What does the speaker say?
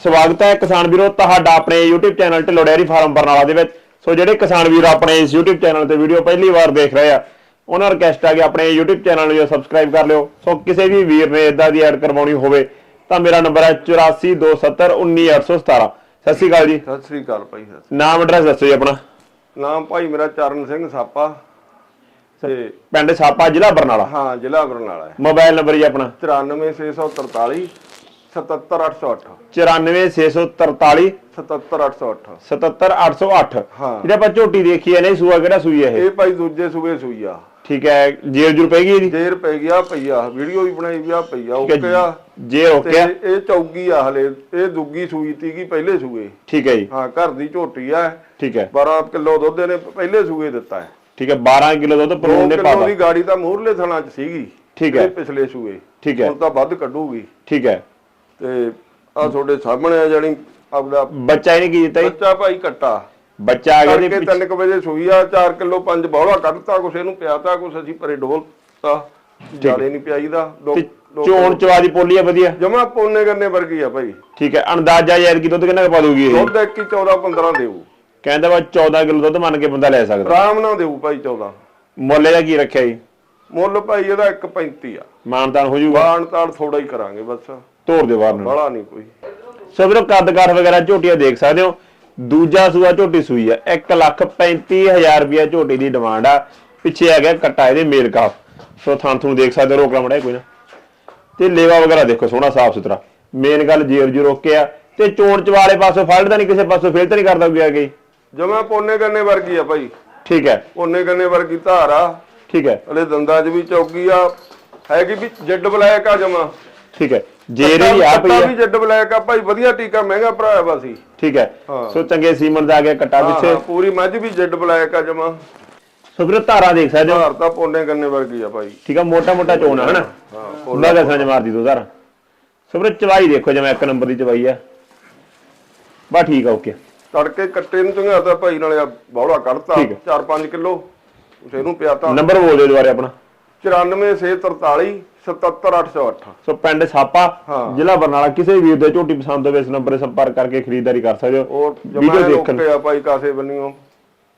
ਸਵਾਗਤ ਹੈ ਕਿਸਾਨ ਵੀਰੋ ਤੁਹਾਡਾ ਆਪਣੇ YouTube channel Dhillon dairy farm Barnala ਦੇ ਵਿੱਚ। ਸੋ ਜਿਹੜੇ ਕਿਸਾਨ ਵੀਰ ਆਪਣੇ ਇਸ YouTube ਚੈਨਲ ਤੇ ਵੀਡੀਓ ਪਹਿਲੀ ਵਾਰ ਦੇਖ ਰਹੇ ਆ ਉਹਨਾਂ ਰਿਕਵੈਸਟ ਆ ਕਿ ਆਪਣੇ YouTube ਚੈਨਲ ਨੂੰ ਸਬਸਕ੍ਰਾਈਬ ਕਰ ਲਿਓ। ਸੋ ਕਿਸੇ ਵੀ ਵੀਰ ਨੇ ਇਦਾਂ ਦੀ ਐਡ ਕਰਵਾਉਣੀ ਹੋਵੇ ਤਾਂ ਮੇਰਾ ਨੰਬਰ ਹੈ 8427191817 ਸਤਿ ਸ਼੍ਰੀ ਅਕਾਲ ਜੀ। ਸਤਿ ਸ੍ਰੀ ਅਕਾਲ ਭਾਈ ਨਾਮ ਐਡਰੈਸ ਦੱਸੋ ਜੀ ਆਪਣਾ। ਨਾਮ ਭਾਈ ਮੇਰਾ ਚਰਨ ਸਿੰਘ ਸਾਪਾ ਤੇ ਪਿੰਡ ਛਾਪਾ ਜ਼ਿਲ੍ਹਾ ਬਰਨਾਲਾ। ਹਾਂ ਜ਼ਿਲ੍ਹਾ ਬਰਨਾਲਾ ਹੈ। ਮੋਬਾਈਲ ਨੰਬਰ ਜੀ ਆਪਣਾ। 94643 77808 94643 77808 77808 ਹਾਂ। ਜਿਹੜਾ ਆਪਾਂ ਝੋਟੀ ਦੇਖੀ ਹੈ ਨਹੀਂ ਸੂਆ ਕਿਹੜਾ ਸੂਈ ਹੈ ਇਹ? ਇਹ ਭਾਈ ਦੂਜੇ ਸੂਬੇ ਸੂਈ ਆ। ਠੀਕ ਹੈ ਜੇਰ ਜੁਰ ਪੈਗੀ ਇਹਦੀ? ਜੇਰ ਪੈ ਗਿਆ ਪਈਆ ਵੀਡੀਓ ਵੀ ਬਣਾਈ ਵੀ ਆ ਪਈਆ ਓਕੇ ਆ। ਜੇਰ ਤੇ ਓਕੇ ਆ। ਇਹ ਚੌਗੀ ਆ ਹਲੇ ਇਹ ਦੁੱਗੀ ਸੂਈ ਤੀਗੀ ਪਹਿਲੇ ਸੂਏ। ਠੀਕ ਹੈ ਜੀ। ਹਾਂ ਘਰ ਦੀ ਝੋਟੀ ਆ। ਠੀਕ ਹੈ। 12 ਕਿਲੋ ਦੁੱਧ ਨੇ ਪਹਿਲੇ ਸੂਏ ਦਿੱਤਾ ਹੈ। ਠੀਕ ਹੈ 12 ਕਿਲੋ ਦੁੱਧ 2 ਪਰੂਨ ਨੇ ਕਿਲੋ ਪਾਤਾ। ਦੀ ਗਾੜੀ ਤਾਂ ਮੂਹਰਲੇ ਥਣਾ ਚ ਸੀਗੀ। ਠੀਕ ਹੈ। ਇਹ ਪਿਛਲੇ ਸੂਏ। ਠੀਕ ਹੈ। ਹੁਣ ਤਾਂ ਵੱਧ ਕੱਢੂਗੀ। ਠੀਕ ਹੈ। ਤੇ ਆ ਤੁਹਾਡੇ ਸਾਹਮਣੇ ਆ ਜਾਨੀ ਆਪਦਾ ਬੱਚਾ ਇਹਨੇ ਕੀ ਦਿੱਤਾ ਜੀ? ਬੱਚਾ ਭਾਈ ਕੱਟਾ। ਬੱਚਾ ਆ ਗਿਆ ਜੀ 3 ਵਜੇ ਸੂਈ ਆ 4 ਕਿਲੋ 5 ਬੌਲਾ ਕੱਢਤਾ ਕੁਛ ਇਹਨੂੰ ਪਿਆਤਾ ਕੁਛ ਅਸੀਂ ਪਰੇ ਡੋਲਤਾ। ਜਾਲੇ ਨਹੀਂ ਪਿਆਈਦਾ ਚੋਣ ਚਵਾ ਦੀ ਪੋਲੀ ਆ ਵਧੀਆ? ਜਮਾ ਪੋਨੇ ਕਰਨੇ ਵਰਗੀ ਆ ਭਾਈ। ਠੀਕ ਹੈ ਅੰਦਾਜ਼ਾ ਯਾਰ ਕੀ ਦੁੱਧ ਕਿੰਨਾ ਕੁ ਪਾ ਦੂਗੀ ਇਹ? ਦੁੱਧ ਇੱਕ ਹੀ 14 15 ਦੇਊ। ਕਹਿੰਦਾ ਵਾ 14 ਕਿਲੋ ਦੁੱਧ ਮੰਨ ਕੇ ਬੰਦਾ ਲੈ ਸਕਦਾ। ਆਰਾਮ ਨਾਲ ਦੇਊ ਭਾਈ 14 ਮੁੱਲ ਇਹਦਾ ਕੀ ਰੱਖਿਆ ਜੀ? ਮੁੱਲ ਭਾਈ ਇਹਦਾ 1.35 ਆ। ਮਾਨਤਾਨ ਹੋ ਜਾਊਗਾ। ਬਾਣ ਤਾੜ ਥੋੜਾ ਹੀ ਕਰਾਂਗੇ ਬਸ। ਤੋੜ ਦਿਓ ਬਾਹਰ ਨੂੰ। ਬੜਾ ਨਹੀਂ ਕੋਈ। ਸੋ ਵੀਰੋ ਕੱਦ ਕਾਠ ਵਗੈਰਾ ਝੋਟੀਆਂ ਦੇਖ ਸਕਦੇ ਹੋ। ਦੂਜਾ ਸੂਆ ਝੋਟੀ ਸੂਈ ਆ। 1 ਲੱਖ 35000 ਰੁਪਿਆ ਝੋਟੀ ਦੀ ਡਿਮਾਂਡ ਆ। ਪਿੱਛੇ ਆ ਗਿਆ ਕੱਟਾ ਇਹਦੇ ਮੇਲ ਕਾਫ। ਸੋ ਥਾਂ ਤੁਹਾਨੂੰ ਦੇਖ ਸਕਦੇ ਹੋ ਰੋਕਲਾ ਮੜਾ ਕੋਈ ਨਾ। ਤੇ ਲੇਵਾ ਵਗੈਰਾ ਦੇਖੋ ਸੋਹਣਾ ਸਾਫ਼ ਸੁਥਰਾ। ਮੇਨ ਗੱਲ ਜੇਰ ਜੀ ਰੋਕਿਆ ਤੇ ਚੋਣ ਚਵਾਲੇ ਪਾਸੋਂ ਫਲਦਾ ਨਹੀਂ ਕਿਸੇ ਪਾਸੋਂ ਫੇਲ ਤਾਂ ਨਹੀਂ ਕਰਦਾ ਗਿਆ ਗਈ ਜਮਾ ਪੋਨੇ ਕਰਨੇ ਵਰਗੀ ਆ ਭਾਈ। ਠੀਕ ਹੈ। ਪੋਨੇ ਕਰਨੇ ਵਰਗੀ ਧਾਰ ਆ। ਠੀਕ ਹੈ। ਹਲੇ ਦੰਦਾਂ 'ਚ ਵੀ ਚੌਕੀ ਆ ਹੈਗੀ ਵੀ ਜੱਡ ਬਲੈਕ ਆ ਜਮਾ। ਠੀਕ ਹੈ। ਜੇਰੇ ਹੀ ਆ ਪਈ ਆ ਵੀ ਜੱਡ ਬਲੈਕ ਆ ਭਾਈ ਵਧੀਆ ਟੀਕਾ ਮਹਿੰਗਾ ਭਰਾਇਆ ਵਾ ਸੀ। ਠੀਕ ਹੈ। ਹਾਂ। ਸੋ ਚੰਗੇ ਸੀਮਨ ਦਾ ਆ ਗਿਆ ਕੱਟਾ ਹਾਂ, ਪਿੱਛੇ। ਹਾਂ, ਪੂਰੀ ਮੱਝ ਵੀ ਜੱਡ ਬਲੈਕ ਆ ਜਮਾ। ਸੋ ਵੀਰੋ ਧਾਰਾ ਦੇਖ ਸਕਦੇ ਹੋ। ਧਾਰ ਤਾਂ ਪੋਨੇ ਕਰਨੇ ਵਰਗੀ ਆ ਭਾਈ। ਠੀਕ ਆ ਮੋਟਾ ਮੋਟਾ ਚੋਣ ਆ ਹਨਾ? ਹਾਂ ਉਹਨਾਂ ਦਾ ਸੰਜ ਮਾਰਦੀ ਦੋ ਧਾਰਾ। ਸੋ ਵੀਰੋ ਚਵਾਈ ਦੇਖੋ ਜਿਵੇਂ ਇੱਕ ਨੰਬਰ ਦੀ ਚਵਾਈ ਆ। ਬਾ ਠੀਕ ਆ ਓਕੇ। ਤੜਕੇ ਕੱਟੇ ਨੂੰ ਚੰਗਾਤਾ ਭਾਈ ਨਾਲੇ ਬੌਲਾ ਕੱਢਤਾ ਠੀਕ ਹੈ। 4-5 ਕਿਲੋ। ਉਸੇ ਨੂੰ ਪਿਆਤਾ ਨੰਬਰ ਬੋਲ ਦਿਓ ਦੁਬਾਰੇ ਆਪਣਾ। 94643 77808 ਸੋ ਪਿੰਡ ਛਾਪਾ। ਜ਼ਿਲ੍ਹਾ ਬਰਨਾਲਾ ਕਿਸੇ ਵੀਰ ਦੇ ਝੋਟੀ ਪਸੰਦ ਹੋਵੇ ਇਸ ਨੰਬਰ 'ਤੇ ਸੰਪਰਕ ਕਰਕੇ ਖਰੀਦਦਾਰੀ ਕਰ ਸਕਦੇ ਹੋ। ਵੀਡੀਓ ਦੇਖਣ ਲੋਕੇ ਆ ਭਾਈ ਕਾਸੇ ਬੰਨਿਓ।